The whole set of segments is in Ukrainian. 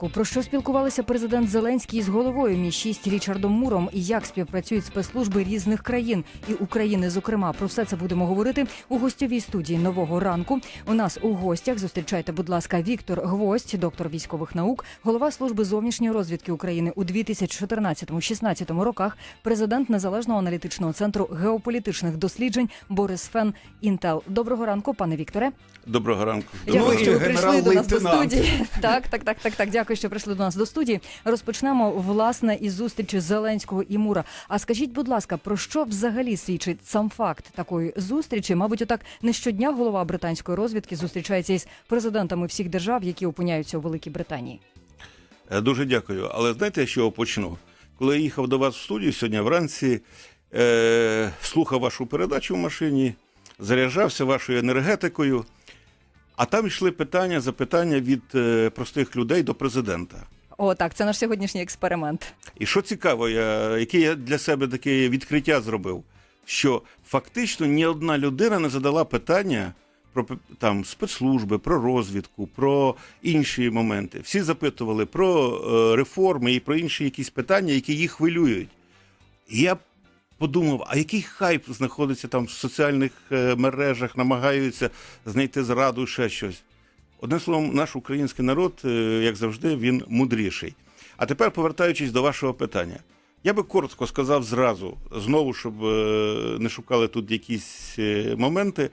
розвідку. Про що спілкувалися президент Зеленський з головою Мі 6 Річардом Муром і як співпрацюють спецслужби різних країн і України. Зокрема, про все це будемо говорити у гостьовій студії нового ранку. У нас у гостях зустрічайте, будь ласка, Віктор Гвоздь, доктор військових наук, голова служби зовнішньої розвідки України у 2014-16 роках, президент незалежного аналітичного центру геополітичних досліджень Борис Фен Інтел. Доброго ранку, пане Вікторе. Доброго ранку. Дякую, Ну, що ви прийшли до нас до студії. Так, так, так, так, так. Дякую, що прийшли до нас до студії. Розпочнемо власне із зустрічі Зеленського і Мура. А скажіть, будь ласка, про що взагалі свідчить сам факт такої зустрічі? Мабуть, отак не щодня голова британської розвідки зустрічається із президентами всіх держав, які опиняються у Великій Британії. Е, Дуже дякую. Але знаєте, я чого почну? Коли я їхав до вас в студію сьогодні вранці, е, слухав вашу передачу в машині, заряджався вашою енергетикою, а там йшли питання, запитання від е, простих людей до президента. О, так, це наш сьогоднішній експеримент. І що цікаво, я, яке я для себе таке відкриття зробив, що фактично ні одна людина не задала питання про там спецслужби, про розвідку, про інші моменти. Всі запитували про е, реформи і про інші якісь питання, які їх хвилюють. Я подумав, а який хайп знаходиться там в соціальних е, мережах, намагаються знайти зраду, ще щось. Одним словом, наш український народ, е, як завжди, він мудріший. А тепер, повертаючись до вашого питання, я би коротко сказав зразу, знову, щоб е, не шукали тут якісь моменти.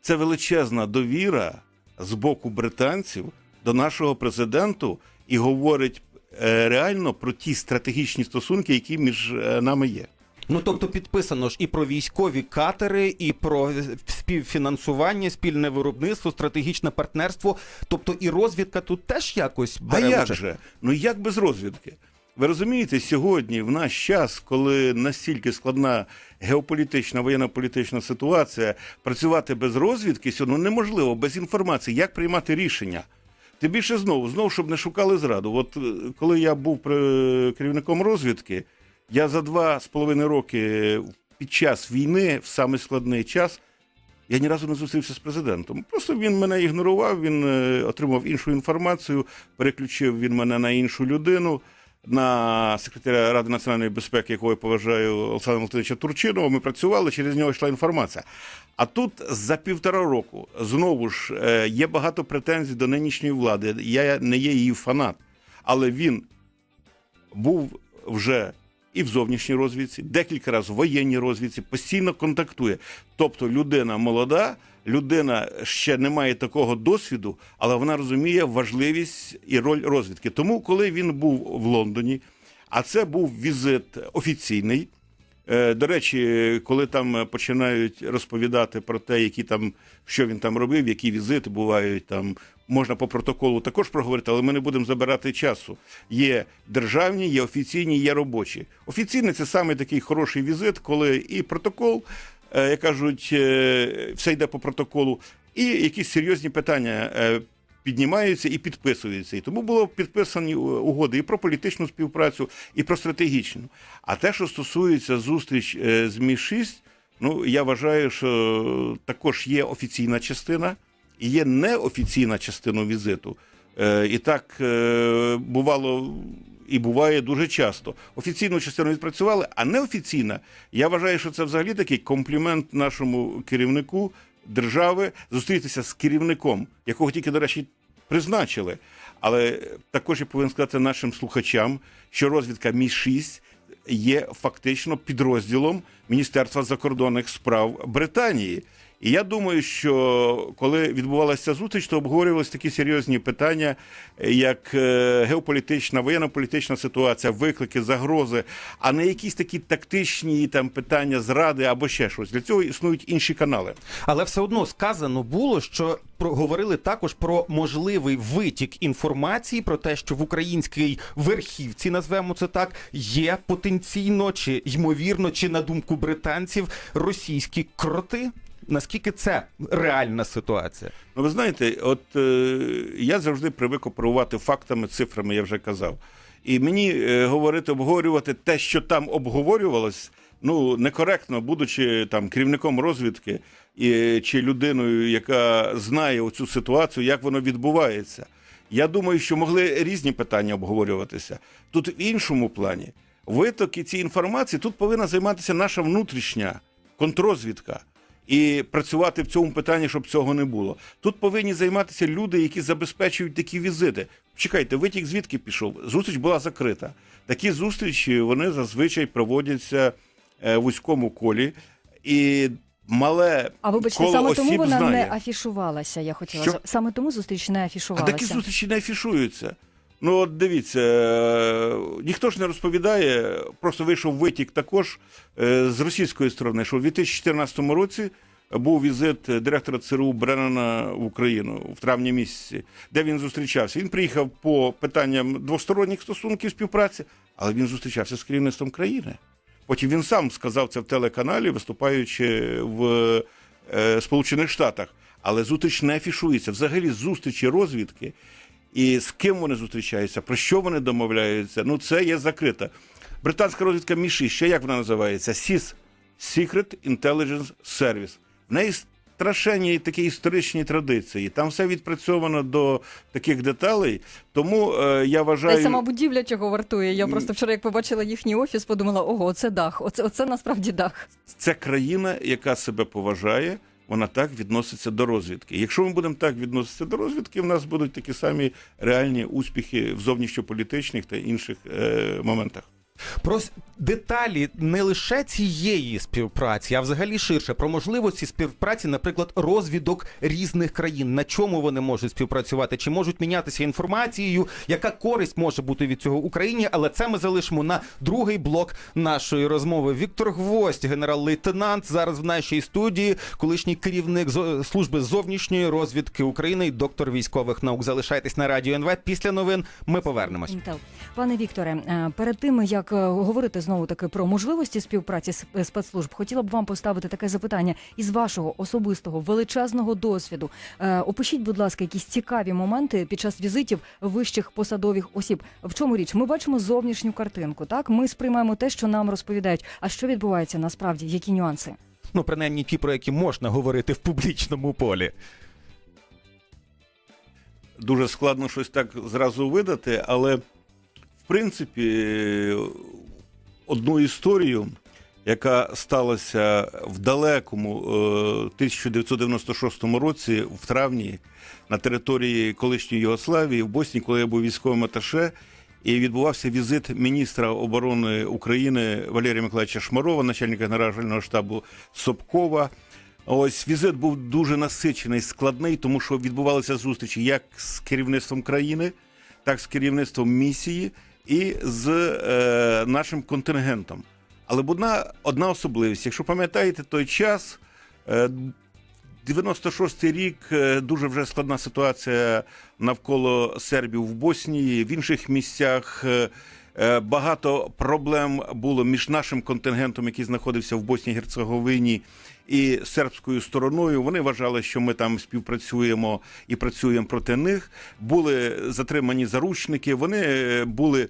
Це величезна довіра з боку британців до нашого президенту і говорить реально про ті стратегічні стосунки, які між нами є. Ну тобто підписано ж і про військові катери, і про співфінансування, спільне виробництво, стратегічне партнерство. Тобто і розвідка тут теж якось А як участь? же? Ну як без розвідки? Ви розумієте, сьогодні, в наш час, коли настільки складна геополітична, воєнно-політична ситуація, працювати без розвідки сьогодні ну, неможливо, без інформації, як приймати рішення. Тим більше знову, знову, щоб не шукали зраду. От е, коли я був керівником розвідки, я за два з половиною роки під час війни, в самий складний час, я ні разу не зустрівся з президентом. Просто він мене ігнорував, він е, отримав іншу інформацію, переключив він мене на іншу людину, на секретаря Ради національної безпеки, якого я поважаю Олександра Валентиновича Турчинова. Ми працювали, через нього йшла інформація. А тут за півтора року знову ж е, є багато претензій до нинішньої влади. Я не є її фанат, але він був вже і в зовнішній розвідці, декілька разів в воєнній розвідці, постійно контактує. Тобто людина молода, людина ще не має такого досвіду, але вона розуміє важливість і роль розвідки. Тому, коли він був в Лондоні, а це був візит офіційний. Е, До речі, коли там починають розповідати про те, які там що він там робив, які візити бувають там. Можна по протоколу також проговорити, але ми не будемо забирати часу. Є державні, є офіційні, є робочі. Офіційний це саме такий хороший візит, коли і протокол, е, як кажуть, е, все йде по протоколу, і якісь серйозні питання е, піднімаються і підписуються. І тому було підписані угоди і про політичну співпрацю, і про стратегічну. А те, що стосується зустріч з Мі 6 ну я вважаю, що також є офіційна частина і є неофіційна частина візиту. Е, І так е, бувало і буває дуже часто. Офіційну частину відпрацювали, а неофіційна. Я вважаю, що це взагалі такий комплімент нашому керівнику держави зустрітися з керівником, якого тільки, до речі, призначили. Але також я повинен сказати нашим слухачам, що розвідка Мі 6 є фактично підрозділом Міністерства закордонних справ Британії. І я думаю, що коли відбувалася зустріч, то обговорювалися такі серйозні питання, як е, геополітична, воєнно-політична ситуація, виклики, загрози, а не якісь такі тактичні там питання зради або ще щось. Для цього існують інші канали. Але все одно сказано було, що про говорили також про можливий витік інформації про те, що в українській верхівці, назвемо це так, є потенційно чи ймовірно, чи на думку британців російські кроти. Наскільки це реальна ситуація? Ну, ви знаєте, от е, я завжди привик оперувати фактами, цифрами, я вже казав. І мені е, говорити, обговорювати те, що там обговорювалось, ну некоректно, будучи там керівником розвідки і, чи людиною, яка знає оцю ситуацію, як воно відбувається. Я думаю, що могли різні питання обговорюватися. Тут в іншому плані витоки цієї інформації тут повинна займатися наша внутрішня контрозвідка. І працювати в цьому питанні, щоб цього не було. Тут повинні займатися люди, які забезпечують такі візити. Чекайте, витік звідки пішов? Зустріч була закрита. Такі зустрічі вони зазвичай проводяться е, в вузькому колі. І мале А вибачте, коло саме тому вона знає. не афішувалася. Я хотіла Що? саме тому зустріч не А такі зустрічі не афішуються. Ну, от дивіться, е, ніхто ж не розповідає, просто вийшов витік також е, з російської сторони, що в 2014 році був візит директора ЦРУ Бреннана в Україну в травні місяці, де він зустрічався. Він приїхав по питанням двосторонніх стосунків співпраці, але він зустрічався з керівництвом країни. Потім він сам сказав це в телеканалі, виступаючи в е, Сполучених Штатах. Але зустріч не афішується. Взагалі, зустрічі розвідки і з ким вони зустрічаються, про що вони домовляються. Ну, це є закрита. Британська розвідка Міші, ще як вона називається? SIS – Secret Intelligence Service. В неї страшенні такі історичні традиції. Там все відпрацьовано до таких деталей. Тому е, я Та й сама будівля чого вартує. Я просто вчора, як побачила їхній офіс, подумала: ого, це дах. Оце, оце насправді дах. Це країна, яка себе поважає, вона так відноситься до розвідки. Якщо ми будемо так відноситися до розвідки, в нас будуть такі самі реальні успіхи в зовнішньополітичних та інших е, моментах. Про деталі не лише цієї співпраці, а взагалі ширше про можливості співпраці, наприклад, розвідок різних країн. На чому вони можуть співпрацювати? Чи можуть мінятися інформацією? Яка користь може бути від цього Україні? Але це ми залишимо на другий блок нашої розмови. Віктор Гвоздь, генерал-лейтенант, зараз в нашій студії, колишній керівник служби зовнішньої розвідки України доктор військових наук. Залишайтесь на радіо НВ. Після новин ми повернемось. Пане Вікторе, е, перед тим як говорити знову таки про можливості співпраці з е, спецслужб, хотіла б вам поставити таке запитання із вашого особистого величезного досвіду. Е, Опишіть, будь ласка, якісь цікаві моменти під час візитів вищих посадових осіб. В чому річ? Ми бачимо зовнішню картинку. Так, ми сприймаємо те, що нам розповідають. А що відбувається насправді? Які нюанси? Ну, принаймні ті, про які можна говорити в публічному полі. Дуже складно щось так зразу видати, але принципі одну історію, яка сталася в далекому е, 1996 році, в травні, на території колишньої Югославії, в Боснії, коли я був військовим аташе, і відбувався візит міністра оборони України Валерія Миколаївича Шмарова, начальника генерального штабу Собкова. Ось візит був дуже насичений, складний, тому що відбувалися зустрічі як з керівництвом країни, так і з керівництвом місії і з е, нашим контингентом. Але одна, одна особливість, якщо пам'ятаєте той час, е, 96-й рік е, дуже вже складна ситуація навколо сербів в Боснії, в інших місцях. е, Багато проблем було між нашим контингентом, який знаходився в Боснії Герцеговині, і сербською стороною. Вони вважали, що ми там співпрацюємо і працюємо проти них. Були затримані заручники. Вони е, були е,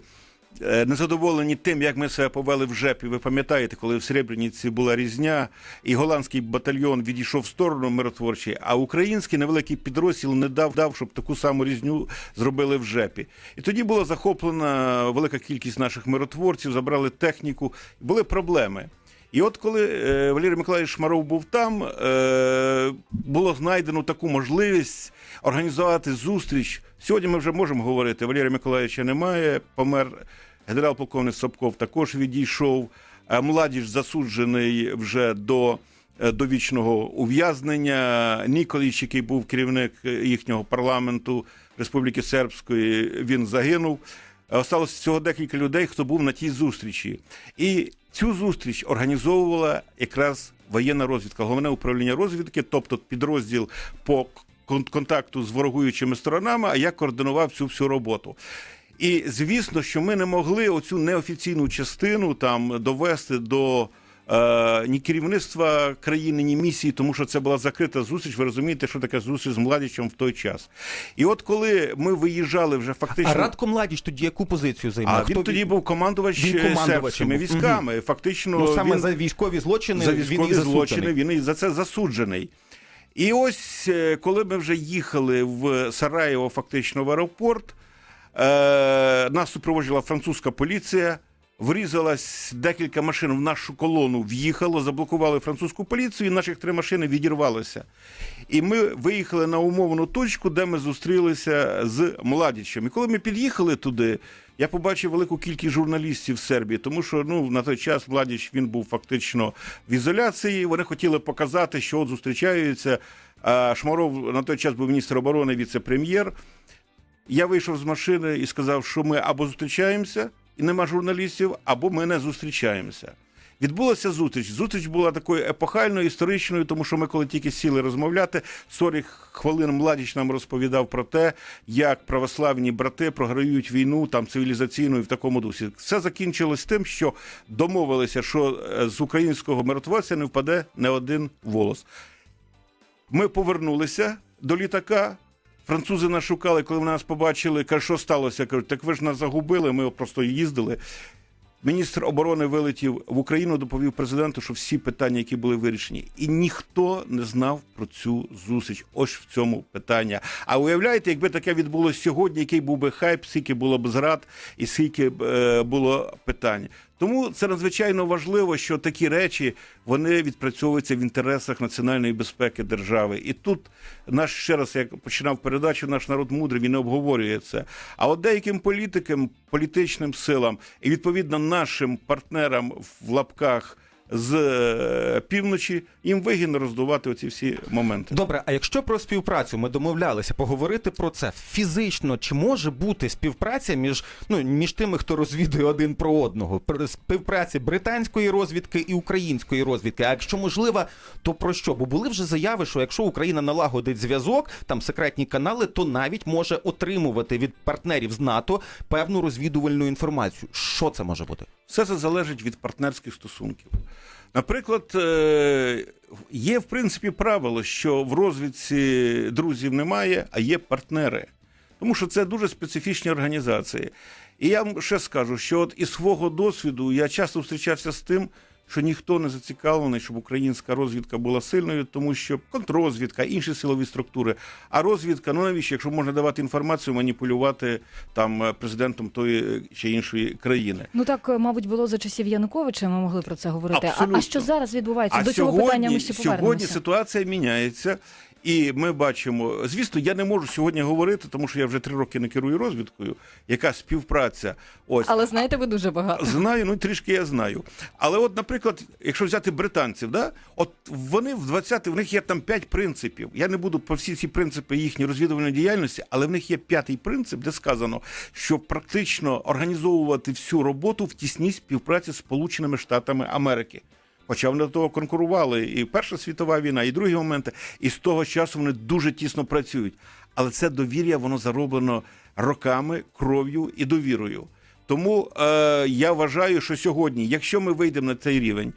незадоволені тим, як ми себе повели в жепі. Ви пам'ятаєте, коли в Сребреніці була різня, і голландський батальйон відійшов в сторону миротворчої, а український невеликий підрозділ не дав, дав, щоб таку саму різню зробили в жепі. І тоді була захоплена велика кількість наших миротворців, забрали техніку, були проблеми. І от коли е, Валерій Миколаївич Шмаров був там, е, було знайдено таку можливість організувати зустріч. Сьогодні ми вже можемо говорити, Валерія Миколаївича немає, помер генерал-полковник Сапков також відійшов. Е, Младіж засуджений вже до е, довічного ув'язнення. Ніколіч, який був керівник їхнього парламенту Республіки Сербської, він загинув. Е, Осталось всього декілька людей, хто був на тій зустрічі. І цю зустріч організовувала якраз воєнна розвідка, головне управління розвідки, тобто підрозділ по контакту з ворогуючими сторонами, а я координував цю всю роботу. І звісно, що ми не могли оцю неофіційну частину там довести до ні керівництва країни, ні місії, тому що це була закрита зустріч. Ви розумієте, що таке зустріч з Младічем в той час. І от коли ми виїжджали вже фактично. А Радко Младіч тоді яку позицію займав? А Хто він тоді був командувач Він е, командувачем сербськими військами. Фактично, ну, саме він за військові злочини за він і злочини він і за це засуджений. І ось е, коли ми вже їхали в Сараєво, фактично в аеропорт, е, нас супроводжувала французька поліція. Врізалась декілька машин в нашу колону, в'їхало, заблокували французьку поліцію, і наших три машини відірвалися. І ми виїхали на умовну точку, де ми зустрілися з Младічем. І коли ми під'їхали туди, я побачив велику кількість журналістів в Сербії, тому що ну на той час Младіч він був фактично в ізоляції. Вони хотіли показати, що от зустрічаються. Шмаров на той час був міністр оборони, віце-прем'єр. Я вийшов з машини і сказав, що ми або зустрічаємося, і нема журналістів, або ми не зустрічаємося. Відбулася зустріч. Зустріч була такою епохальною, історичною, тому що ми, коли тільки сіли розмовляти, 40 хвилин Младіч нам розповідав про те, як православні брати програють війну там цивілізаційну і в такому дусі. Все закінчилось тим, що домовилися, що е, з українського миротворця не впаде не один волос. Ми повернулися до літака. Французи нас шукали, коли вони нас побачили, кажуть, що сталося? Кажуть, так ви ж нас загубили, ми просто їздили. Міністр оборони вилетів в Україну, доповів президенту, що всі питання, які були вирішені, і ніхто не знав про цю зустріч. Ось в цьому питання. А уявляєте, якби таке відбулося сьогодні, який був би хайп, скільки було б зрад і скільки б е, було питань. Тому це надзвичайно важливо, що такі речі вони відпрацьовуються в інтересах національної безпеки держави. І тут наш ще раз, як починав передачу, наш народ мудрий, він не обговорює це. А от деяким політикам, політичним силам і відповідно нашим партнерам в лапках з е, півночі їм вигідно роздувати оці всі моменти. Добре, а якщо про співпрацю ми домовлялися поговорити про це фізично, чи може бути співпраця між ну між тими, хто розвідує один про одного? Пр- Співпраця британської розвідки і української розвідки. А якщо можливо, то про що? Бо були вже заяви, що якщо Україна налагодить зв'язок, там секретні канали, то навіть може отримувати від партнерів з НАТО певну розвідувальну інформацію. Що це може бути? Все це залежить від партнерських стосунків. Наприклад, е, є в принципі правило, що в розвідці друзів немає, а є партнери. Тому що це дуже специфічні організації. І я вам ще скажу, що от із свого досвіду я часто зустрічався з тим, що ніхто не зацікавлений, щоб українська розвідка була сильною, тому що контррозвідка, інші силові структури. А розвідка, ну навіщо, якщо можна давати інформацію, маніпулювати там е, президентом тої чи іншої країни. Ну так, е, мабуть, було за часів Януковича. Ми могли про це говорити. А, Абсолютно. а що зараз відбувається? А До цього питання ми ще сьогодні ситуація міняється. І ми бачимо, звісно, я не можу сьогодні говорити, тому що я вже три роки не керую розвідкою. Яка співпраця? Ось Але знаєте, ви дуже багато. знаю, ну трішки я знаю. Але, от, наприклад, якщо взяти британців, да, от вони в 20 в них є там п'ять принципів. Я не буду по всі ці принципи їхньої розвідувальної діяльності, але в них є п'ятий принцип, де сказано, що практично організовувати всю роботу в тісній співпраці з Сполученими Штатами Америки. Хоча вони до того конкурували і Перша світова війна, і другі моменти, і з того часу вони дуже тісно працюють. Але це довір'я, воно зароблено роками, кров'ю і довірою. Тому е, я вважаю, що сьогодні, якщо ми вийдемо на цей рівень,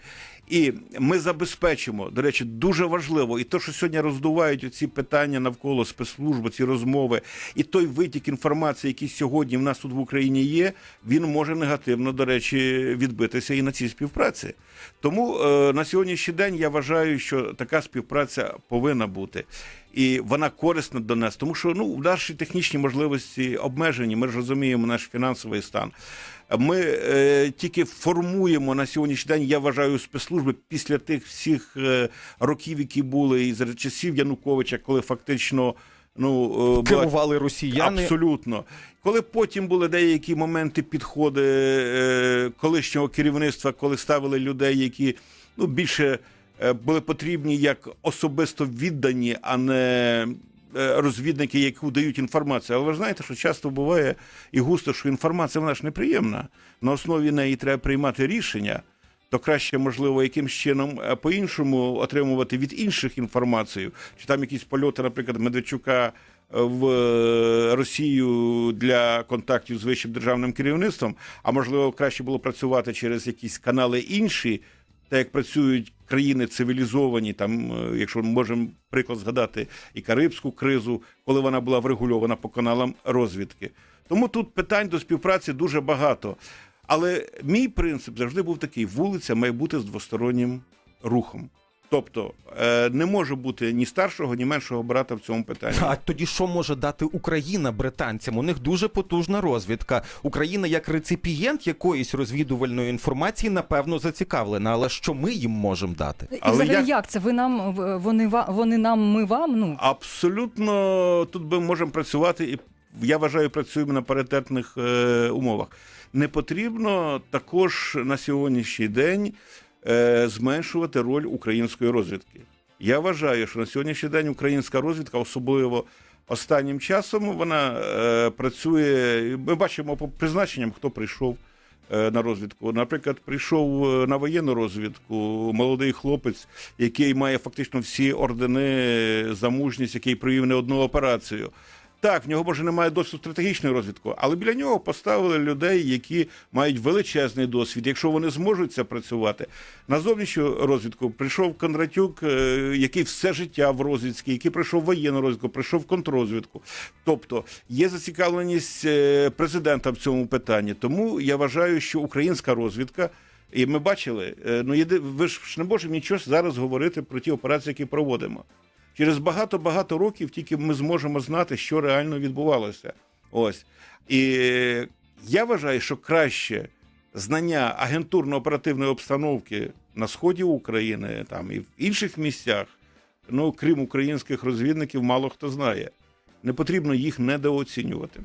і ми забезпечимо, до речі, дуже важливо, і те, що сьогодні роздувають оці питання навколо спецслужби, ці розмови, і той витік інформації, який сьогодні в нас тут в Україні є, він може негативно, до речі, відбитися і на цій співпраці. Тому е, на сьогоднішній день я вважаю, що така співпраця повинна бути. І вона корисна до нас, тому що ну в наші технічні можливості обмежені. Ми ж розуміємо наш фінансовий стан. Ми е, тільки формуємо на сьогоднішній день, я вважаю, спецслужби після тих всіх е, років, які були і за часів Януковича, коли фактично ну е, Керували росіяни. Абсолютно. Коли потім були деякі моменти підходи е, колишнього керівництва, коли ставили людей, які ну, більше були потрібні як особисто віддані, а не е, розвідники, які дають інформацію. Але ви знаєте, що часто буває і густо, що інформація вона ж неприємна. На основі неї треба приймати рішення. То краще, можливо, якимсь чином е, по-іншому отримувати від інших інформацію. Чи там якісь польоти, наприклад, Медведчука е, в е, Росію для контактів з вищим державним керівництвом, а можливо, краще було працювати через якісь канали інші, так як працюють країни цивілізовані, там, е, якщо ми можемо приклад згадати і Карибську кризу, коли вона була врегульована по каналам розвідки. Тому тут питань до співпраці дуже багато. Але мій принцип завжди був такий: вулиця має бути з двостороннім рухом. Тобто е, не може бути ні старшого, ні меншого брата в цьому питанні. А тоді що може дати Україна британцям? У них дуже потужна розвідка. Україна як реципієнт якоїсь розвідувальної інформації, напевно, зацікавлена. Але що ми їм можемо дати? І Але взагалі як- як це? Ви нам вони ва- вони нам, ми вам? Ну Абсолютно тут ми можемо працювати, і я вважаю, працюємо на паритетних е, умовах. Не потрібно також на сьогоднішній день е, зменшувати роль української розвідки. Я вважаю, що на сьогоднішній день українська розвідка, особливо останнім часом, вона е, працює. Ми бачимо по призначенням, хто прийшов. е, На розвідку, наприклад, прийшов на воєнну розвідку молодий хлопець, який має фактично всі ордени за мужність, який провів не одну операцію. Так, в нього може немає досвіду стратегічної розвідки, але біля нього поставили людей, які мають величезний досвід. Якщо вони зможуть це працювати на зовнішню розвідку, прийшов Кондратюк, е, який все життя в розвідці, який пройшов воєнну розвідку, прийшов контррозвідку. Тобто є зацікавленість е, президента в цьому питанні. Тому я вважаю, що українська розвідка. І ми бачили, е, ну єди, ви ж не можемо нічого зараз говорити про ті операції, які проводимо. Через багато-багато років тільки ми зможемо знати, що реально відбувалося. Ось. І я вважаю, що краще знання агентурно-оперативної обстановки на сході України там і в інших місцях, ну крім українських розвідників, мало хто знає. Не потрібно їх недооцінювати.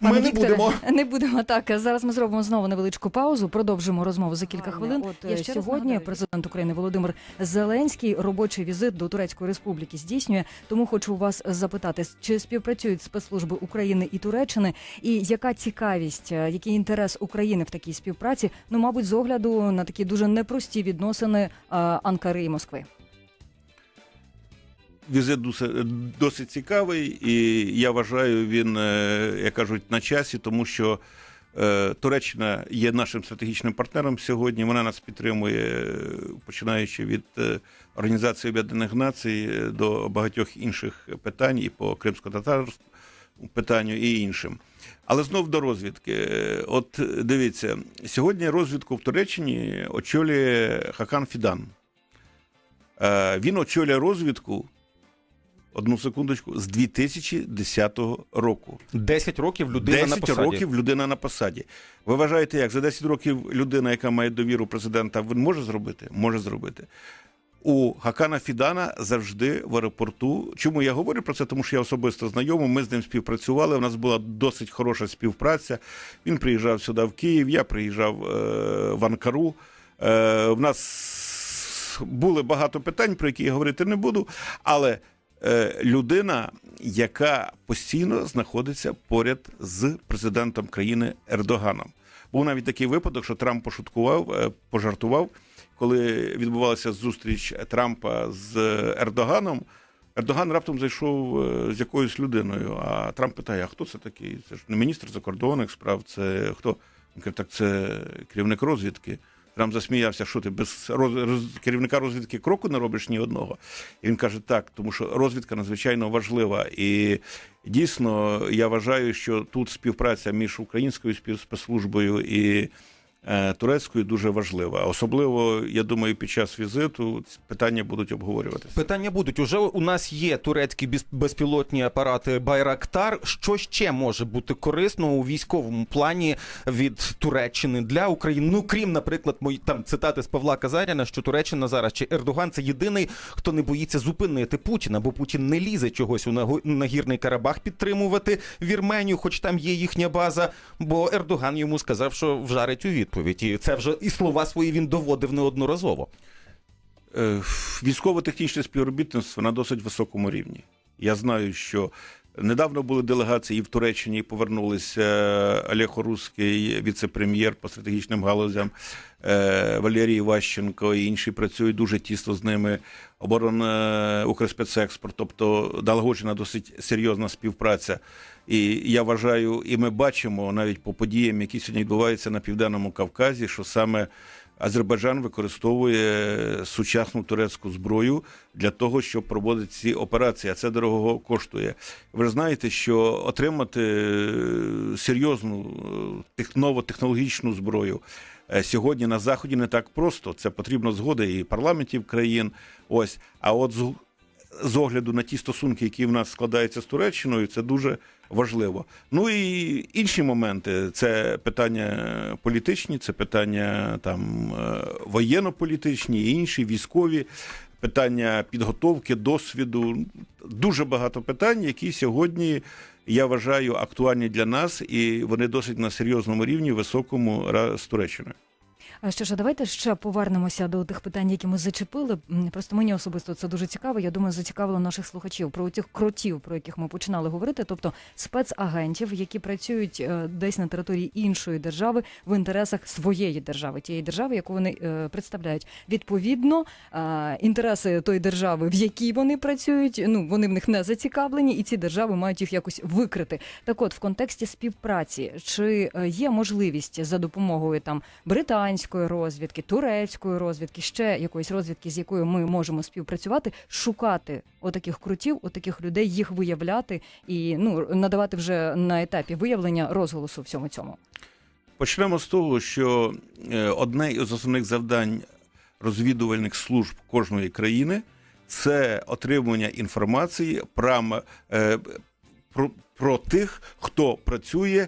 Ми не Вікторе, будемо. Не будемо так. Зараз ми зробимо знову невеличку паузу. Продовжимо розмову за кілька Аня, хвилин. от, Я е, ще сьогодні нагадаю. президент України Володимир Зеленський робочий візит до Турецької Республіки здійснює. Тому хочу вас запитати, чи співпрацюють спецслужби України і Туреччини, і яка цікавість, е, який інтерес України в такій співпраці? Ну, мабуть, з огляду на такі дуже непрості відносини е, Анкари і Москви. Візит досить, цікавий, і я вважаю, він, е, як кажуть, на часі, тому що е, Туреччина є нашим стратегічним партнером сьогодні. Вона нас підтримує, починаючи від е, Організації Об'єднаних Націй до багатьох інших питань, і по кримсько-татарському питанню, і іншим. Але знов до розвідки. От дивіться, сьогодні розвідку в Туреччині очолює Хакан Фідан. Він очолює розвідку одну секундочку, з 2010 року. 10 років людина 10 на посаді. років людина на посаді. Ви вважаєте, як за 10 років людина, яка має довіру президента, він може зробити? Може зробити. У Хакана Фідана завжди в аеропорту. Чому я говорю про це? Тому що я особисто знайомий, ми з ним співпрацювали. У нас була досить хороша співпраця. Він приїжджав сюди в Київ, я приїжджав е, в Анкару. Е, в нас були багато питань, про які я говорити не буду, але людина, яка постійно знаходиться поряд з президентом країни Ердоганом. Був навіть такий випадок, що Трамп пошуткував, е, пожартував, коли відбувалася зустріч Трампа з Ердоганом. Ердоган раптом зайшов е, з якоюсь людиною, а Трамп питає: а хто це такий? Це ж не міністр закордонних справ, це хто? Він каже, так це керівник розвідки. Трамп засміявся, що ти без роз, роз- керівника розвідки кроку не робиш ні одного. І він каже, так, тому що розвідка надзвичайно важлива. І дійсно я вважаю, що тут співпраця між українською спецслужбою і турецькою дуже важлива. Особливо, я думаю, під час візиту питання будуть обговорюватися. Питання будуть. Уже у нас є турецькі без- безпілотні апарати Байрактар. Що ще може бути корисно у військовому плані від Туреччини для України? Ну крім, наприклад, мої там цитати з Павла Казаряна, що Туреччина зараз чи Ердоган це єдиний, хто не боїться зупинити Путіна, бо Путін не лізе чогось у нагірний Карабах підтримувати Вірменію, хоч там є їхня база. Бо Ердоган йому сказав, що вжарить у відповідь. І це вже і слова свої він доводив неодноразово. Е, Військово-технічне співробітництво на досить високому рівні. Я знаю, що недавно були делегації і в Туреччині повернулися Олег Руський, віце-прем'єр по стратегічним галузям, е, Валерій Іващенко і інші працюють дуже тісно з ними. Оборона Укрспецекспорт, тобто налагоджена досить серйозна співпраця. І я вважаю, і ми бачимо навіть по подіям, які сьогодні відбуваються на південному Кавказі, що саме Азербайджан використовує сучасну турецьку зброю для того, щоб проводити ці операції, а це дорого коштує. Ви ж знаєте, що отримати е, серйозну е, тех- новотехнологічну зброю е, сьогодні на заході не так просто. Це потрібно згоди і парламентів країн. Ось, а от з огляду на ті стосунки, які в нас складаються з Туреччиною, це дуже важливо. Ну і інші моменти це питання політичні, це питання там е, воєнно-політичні, інші військові. Питання підготовки, досвіду, дуже багато питань, які сьогодні я вважаю актуальні для нас, і вони досить на серйозному рівні, високому з Туреччиною. Що ж, давайте ще повернемося до тих питань, які ми зачепили. Просто мені особисто це дуже цікаво. Я думаю, зацікавило наших слухачів про тих кротів, про яких ми починали говорити, тобто спецагентів, які працюють е, десь на території іншої держави в інтересах своєї держави, тієї держави, яку вони е, представляють. Відповідно, інтереси тої держави, в якій вони працюють, ну вони в них не зацікавлені, і ці держави мають їх якось викрити. Так, от в контексті співпраці, чи е, є можливість за допомогою там британської розвідки, турецької розвідки, ще якоїсь розвідки, з якою ми можемо співпрацювати, шукати отаких крутів, отаких людей, їх виявляти і ну надавати вже на етапі виявлення розголосу всьому цьому. Почнемо з того, що е, одне із основних завдань розвідувальних служб кожної країни це отримання інформації прямо, е, про, про тих, хто працює.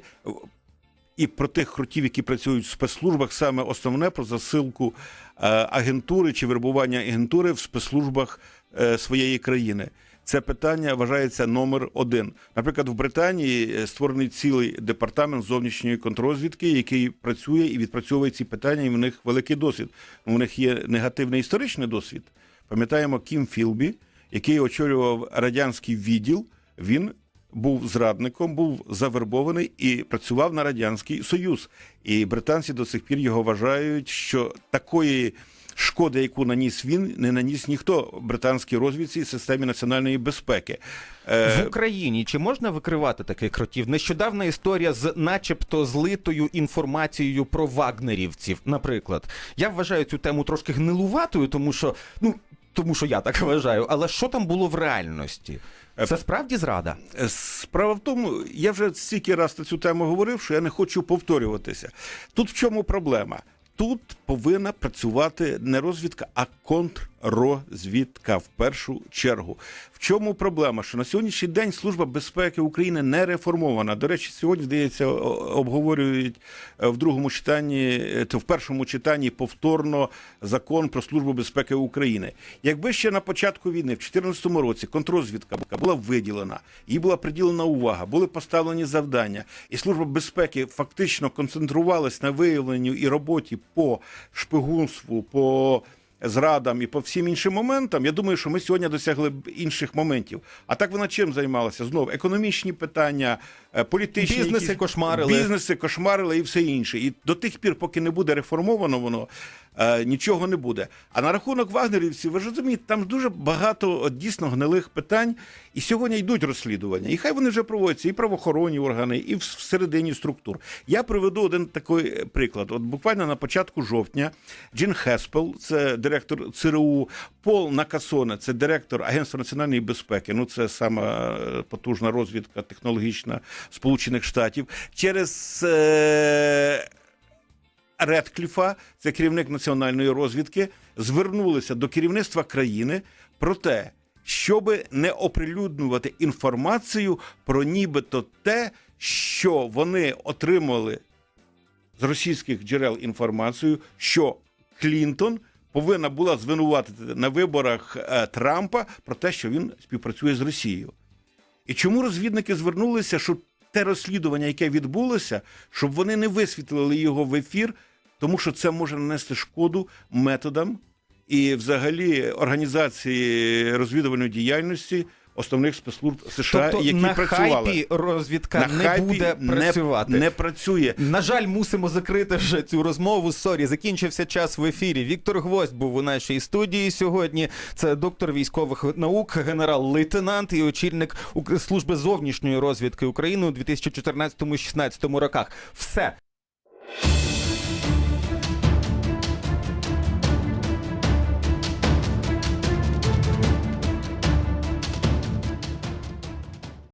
І про тих крутів, які працюють в спецслужбах, саме основне про засилку е, агентури чи вербування агентури в спецслужбах е, своєї країни. Це питання вважається номер один. Наприклад, в Британії е, створений цілий департамент зовнішньої контррозвідки, який працює і відпрацьовує ці питання, і в них великий досвід. У них є негативний історичний досвід. Пам'ятаємо Кім Філбі, який очолював радянський відділ. Він був зрадником, був завербований і працював на радянський союз. І британці до сих пір його вважають, що такої шкоди, яку наніс він, не наніс ніхто британській розвідці і системі національної безпеки. Е, В Україні чи можна викривати таких кротів? Нещодавна історія з, начебто, злитою інформацією про вагнерівців. Наприклад, я вважаю цю тему трошки гнилуватою, тому що ну тому що я так вважаю. Але що там було в реальності? Це справді зрада? Е, Справа в тому, я вже стільки раз на цю тему говорив, що я не хочу повторюватися. Тут в чому проблема? Тут повинна працювати не розвідка, а контррозвідка в першу чергу. В чому проблема? Що на сьогоднішній день Служба безпеки України не реформована. До речі, сьогодні здається, обговорюють е, в другому читанні, е, то в першому читанні повторно закон про службу безпеки України. Якби ще на початку війни, в 2014 році, контррозвідка була виділена, їй була приділена увага, були поставлені завдання, і служба безпеки фактично концентрувалась на виявленні і роботі по шпигунству, по зрадам і по всім іншим моментам, я думаю, що ми сьогодні досягли б інших моментів. А так вона чим займалася? Знов економічні питання, е, політичні Бізнеси якісь- кошмарили. бізнеси кошмарили і все інше. І до тих пір, поки не буде реформовано воно, е, нічого не буде. А на рахунок вагнерівців, ви ж розумієте, там дуже багато от, дійсно гнилих питань. І сьогодні йдуть розслідування. І хай вони вже проводяться і правоохоронні органи, і всередині структур. Я приведу один такий е, приклад. От буквально на початку жовтня Джин Хеспел, це директор ЦРУ, Пол Накасоне, це директор Агентства національної безпеки. Ну це сама е, потужна розвідка технологічна Сполучених Штатів. Через е, Редкліфа, це керівник національної розвідки, звернулися до керівництва країни про те, щоб не оприлюднювати інформацію про нібито те, що вони отримали з російських джерел інформацію, що Клінтон повинна була звинуватити на виборах е, Трампа про те, що він співпрацює з Росією. І чому розвідники звернулися, що те розслідування, яке відбулося, щоб вони не висвітлили його в ефір, тому що це може нанести шкоду методам і взагалі організації розвідувальної діяльності основних спецслужб США, тобто які на працювали. хайпі розвідка На не хайпі буде не- працювати. не працює. На жаль, мусимо закрити вже цю розмову. Сорі, закінчився час в ефірі. Віктор Гвоздь був у нашій студії сьогодні. Це доктор військових наук, генерал-лейтенант і очільник служби зовнішньої розвідки України у 2014-2016 роках. Все